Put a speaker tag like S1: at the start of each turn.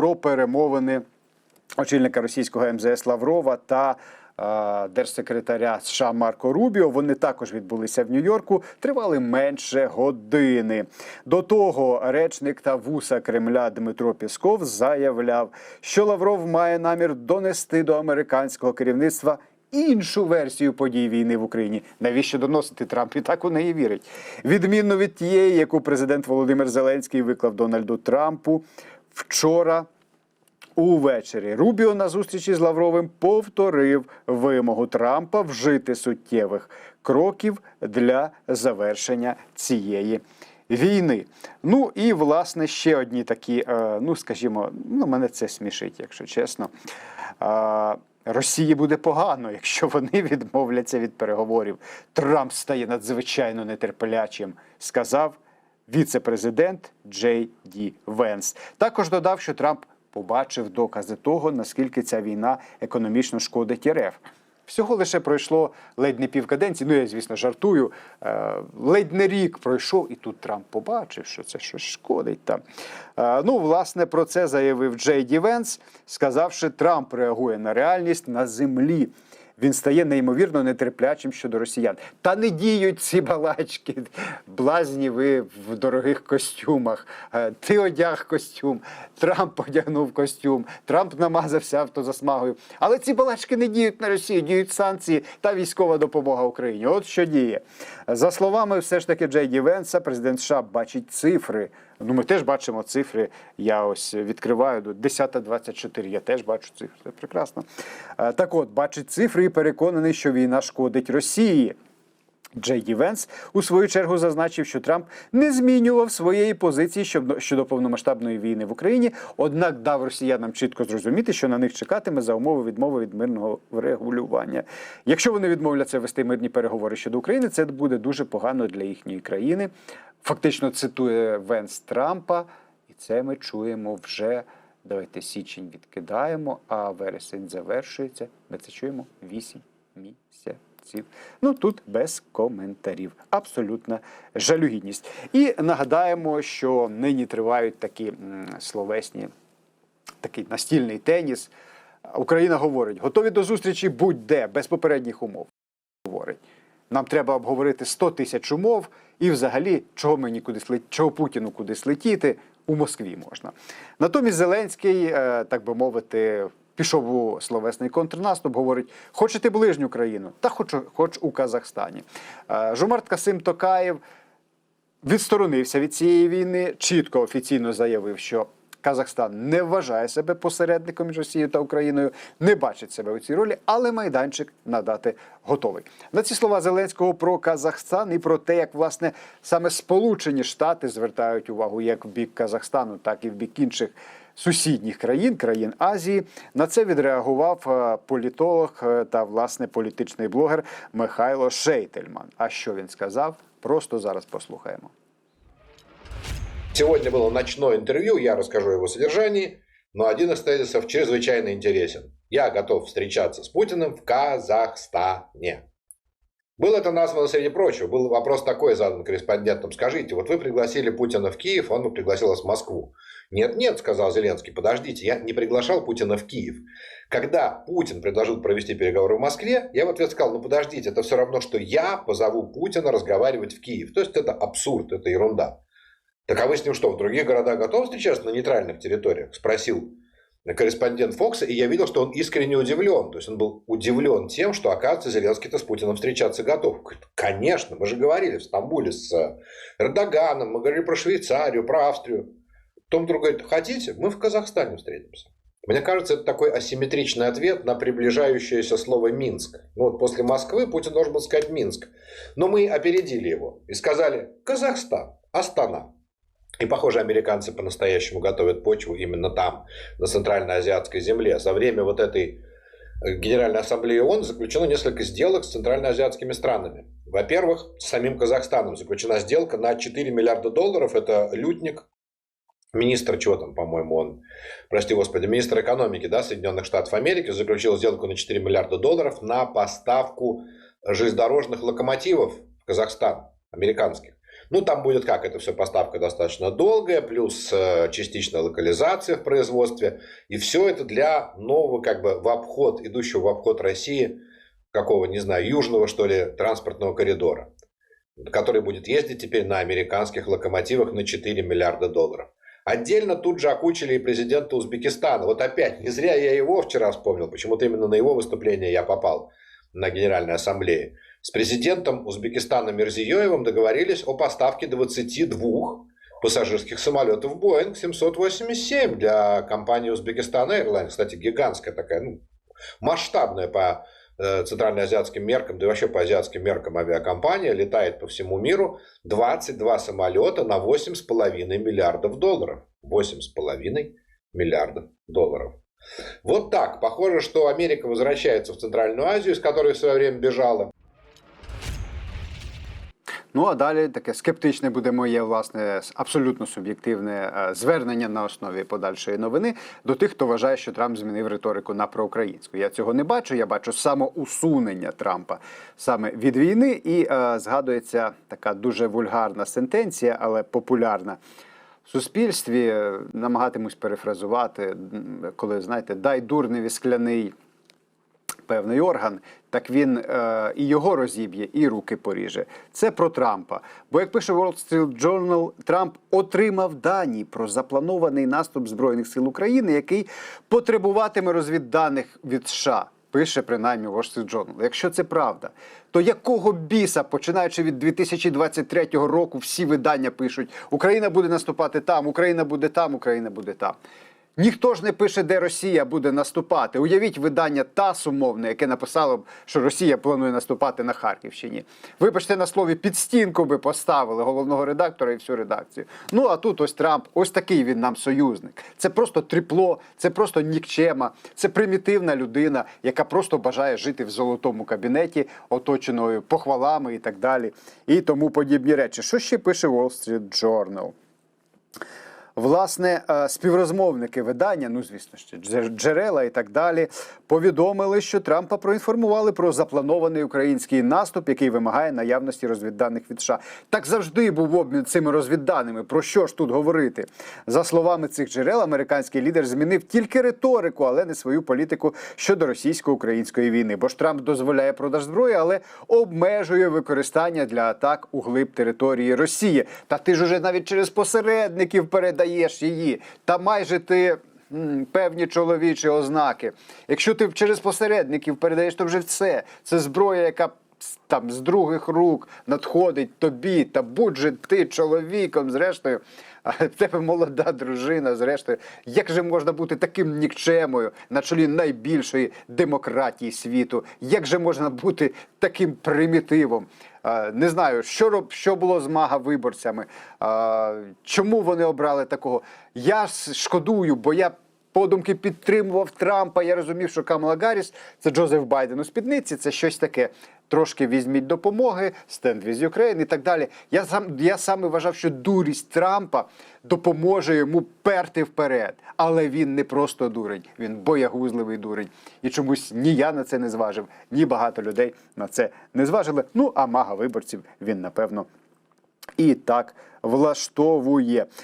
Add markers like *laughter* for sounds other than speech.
S1: про перемовини очільника російського МЗС Лаврова та держсекретаря США Марко Рубіо. Вони також відбулися в Нью-Йорку, тривали менше години. До того речник та вуса Кремля Дмитро Пісков заявляв, що Лавров має намір донести до американського керівництва. Іншу версію подій війни в Україні навіщо доносити Трамп і так у неї вірить. Відмінно від тієї, яку президент Володимир Зеленський виклав Дональду Трампу вчора Увечері Рубіо на зустрічі з Лавровим повторив вимогу Трампа вжити суттєвих кроків для завершення цієї війни. Ну і власне ще одні такі, е, ну скажімо, ну мене це смішить, якщо чесно. Росії буде погано, *laughs* якщо вони відмовляться від переговорів. Трамп стає надзвичайно нетерплячим, сказав віце-президент Джей Ді Венс. Також додав, що Трамп побачив докази того, наскільки ця війна економічно шкодить РФ. Всього лише пройшло ледь не півкаденції. Ну я звісно жартую. Е, Ледь не рік пройшов, і тут Трамп побачив, що це щось шкодить там. Е, Ну, власне, про це заявив Джей Ді Венс, сказавши, Трамп реагує на реальність на землі. Він стає неймовірно нетерплячим щодо росіян. Та не діють ці балачки. Блазні ви в дорогих костюмах. Е, Ти одяг костюм, Трамп одягнув костюм, Трамп намазався автозасмагою. Але ці балачки не діють на Росію, діють санкції та військова допомога Україні. От що діє. За словами все ж таки Джей Ді Венса, президент США бачить цифри. Ну, ми теж бачимо цифри. Я ось відкриваю до 10.24, Я теж бачу цифри. Це прекрасно. Е, Так от, бачить цифри і переконаний, що війна шкодить Росії. Джей Ді Венс у свою чергу зазначив, що Трамп не змінював своєї позиції щодо, повномасштабної війни в Україні, однак дав росіянам чітко зрозуміти, що на них чекатиме за умови відмови від мирного врегулювання. Якщо вони відмовляться вести мирні переговори щодо України, це буде дуже погано для їхньої країни. Фактично цитує Венс Трампа, і це ми чуємо вже. Давайте січень відкидаємо, а вересень завершується. Ми це чуємо 8 місяців. Ну тут без коментарів. Абсолютна жалюгідність. І нагадаємо, що нині тривають такі словесні, такий настільний теніс. Україна говорить: готові до зустрічі будь-де, без попередніх умов. Говорить. Нам треба обговорити 100 тисяч умов, і взагалі, чого мені кудись лет... чого Путіну кудись летіти, у Москві можна. Натомість Зеленський, е, так би мовити, пішов у словесний контрнаступ, говорить: хочете ближню країну, та хоч, хоч у Казахстані. Е, Жумарт Касим Токаєв відсторонився від цієї війни, чітко офіційно заявив, що Казахстан не вважає себе посередником між Росією та Україною, не бачить себе у цій ролі, але майданчик надати готовий. На ці слова Зеленського про Казахстан і про те, як власне саме Сполучені Штати звертають увагу як в бік Казахстану, так і в бік інших. Сусідніх країн, країн Азії, на це відреагував е, політолог е, та власне політичний блогер Михайло Шейтельман. А що він сказав? Просто зараз послухаємо.
S2: Сегодня было ночное интервью, я расскажу его содержании, но один из тезисов чрезвычайно интересен. Я готов встречаться с Путиным в Казахстане. Было это названо среди прочего. Был вопрос такой задан корреспондентам. Скажите, вот вы пригласили Путина в Киев, он пригласил вас в Москву. Нет, нет, сказал Зеленский, подождите, я не приглашал Путина в Киев. Когда Путин предложил провести переговоры в Москве, я в ответ сказал, ну подождите, это все равно, что я позову Путина разговаривать в Киев. То есть это абсурд, это ерунда. Так а вы с ним что, в других городах готовы встречаться на нейтральных территориях? Спросил корреспондент Фокса, и я видел, что он искренне удивлен. То есть он был удивлен тем, что, оказывается, Зеленский-то с Путиным встречаться готов. Конечно, мы же говорили в Стамбуле с Эрдоганом, мы говорили про Швейцарию, про Австрию. Том друг говорит, хотите, мы в Казахстане встретимся. Мне кажется, это такой асимметричный ответ на приближающееся слово «Минск». Ну вот после Москвы Путин должен был сказать «Минск». Но мы опередили его и сказали «Казахстан, Астана». И, похоже, американцы по-настоящему готовят почву именно там, на Центральноазиатской земле. За время вот этой э, Генеральной Ассамблеи ООН заключено несколько сделок с центральноазиатскими странами. Во-первых, с самим Казахстаном заключена сделка на 4 миллиарда долларов. Это лютник, министр, чего там, по-моему, он, прости господи, министр экономики да, Соединенных Штатов Америки заключил сделку на 4 миллиарда долларов на поставку железнодорожных локомотивов в Казахстан, американских. Ну, там будет как, это все поставка достаточно долгая, плюс э, частичная локализация в производстве. И все это для нового, как бы, в обход, идущего в обход России, какого, не знаю, южного, что ли, транспортного коридора, который будет ездить теперь на американских локомотивах на 4 миллиарда долларов. Отдельно тут же окучили и президента Узбекистана. Вот опять, не зря я его вчера вспомнил, почему-то именно на его выступление я попал на Генеральной Ассамблее. С президентом Узбекистана Мирзиёевым договорились о поставке 22 пассажирских самолетов Boeing 787 для компании Узбекистан Airlines. Кстати, гигантская такая, ну, масштабная по э, центральноазиатским меркам, да и вообще по азиатским меркам авиакомпания летает по всему миру 22 самолета на 8,5 миллиардов долларов. 8,5 миллиардов долларов. Вот так. Похоже, что Америка возвращается в Центральную Азию, из которой в свое время бежала.
S1: Ну а далі таке скептичне буде моє власне абсолютно суб'єктивне е, звернення на основі подальшої новини до тих, хто вважає, що Трамп змінив риторику на проукраїнську. Я цього не бачу. Я бачу самоусунення Трампа саме від війни, і е, згадується така дуже вульгарна сентенція, але популярна. В суспільстві намагатимусь перефразувати, коли знаєте, дай дурневі скляний певний орган, так він е, і його розіб'є, і руки поріже. Це про Трампа. Бо як пише Wall Street Journal, Трамп отримав дані про запланований наступ збройних сил України, який потребуватиме розвідданих від США. Пише принаймні Wall Street Journal. Якщо це правда, то якого біса, починаючи від 2023 року, всі видання пишуть: Україна буде наступати там, Україна буде там, Україна буде там. Ніхто ж не пише, де Росія буде наступати. Уявіть видання ТАСС умовне, яке написало що Росія планує наступати на Харківщині. Вибачте на слові, під стінку би поставили головного редактора і всю редакцію. Ну а тут ось Трамп, ось такий він нам союзник. Це просто тріпло, це просто нікчема, це примітивна людина, яка просто бажає жити в золотому кабінеті, оточеною похвалами і так далі. І тому подібні речі. Що ще пише Wall Street Journal? Власне, е, співрозмовники видання, ну звісно ще джерела і так далі, повідомили, що Трампа проінформували про запланований український наступ, який вимагає наявності розвідданих від США. Так завжди був обмін цими розвідданими. Про що ж тут говорити? За словами цих джерел, американський лідер змінив тільки риторику, але не свою політику щодо російсько-української війни. Бо ж Трамп дозволяє продаж зброї, але обмежує використання для атак у глиб території Росії. Та ти ж уже навіть через посередників передаєш її. Та майже ти. Певні чоловічі ознаки. Якщо ти через посередників передаєш, то вже все. Це зброя, яка там з других рук надходить тобі. Та будь же ти чоловіком, зрештою, а в тебе молода дружина. Зрештою, як же можна бути таким нікчемою на чолі найбільшої демократії світу? Як же можна бути таким примітивом? Е, Не знаю, що роб, що було з мага виборцями, е, чому вони обрали такого. Я шкодую, бо я подумки підтримував Трампа. Я розумів, що Камала Гарріс – це Джозеф Байден у спідниці, це щось таке. Трошки візьміть допомоги, Stand with Ukraine і так далі. Я сам я саме вважав, що дурість Трампа допоможе йому перти вперед. Але він не просто дурень, він боягузливий дурень. І чомусь ні я на це не зважив, ні багато людей на це не зважили. Ну а мага виборців він напевно і так влаштовує.